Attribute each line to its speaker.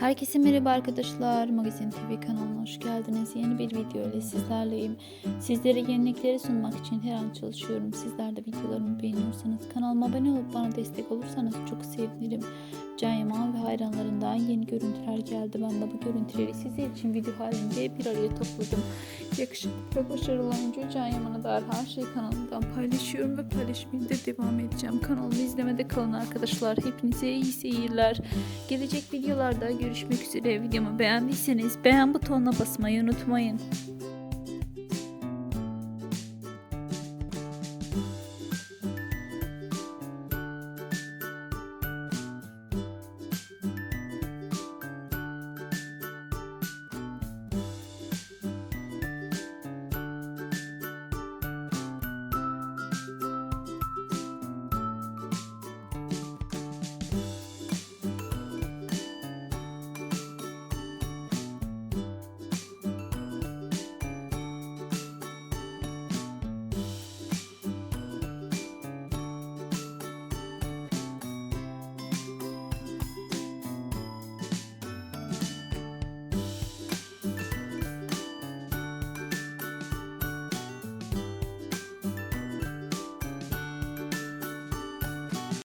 Speaker 1: Herkese merhaba arkadaşlar. Magazin TV kanalına hoş geldiniz. Yeni bir video ile sizlerleyim. Sizlere yenilikleri sunmak için her an çalışıyorum. Sizler de videolarımı beğeniyorsanız kanalıma abone olup bana destek olursanız çok sevinirim. Can Yaman ve hayranlarından yeni görüntüler geldi. Ben de bu görüntüleri sizler için video halinde bir araya topladım. Yakışıklı ve başarılı oyuncu Can Yaman'a dair her şeyi kanalımdan paylaşıyorum ve paylaşmaya da devam edeceğim. Kanalımı izlemede kalın arkadaşlar. Hepinize iyi seyirler. Gelecek videolarda görüşmek üzere. Videomu beğendiyseniz beğen butonuna basmayı unutmayın.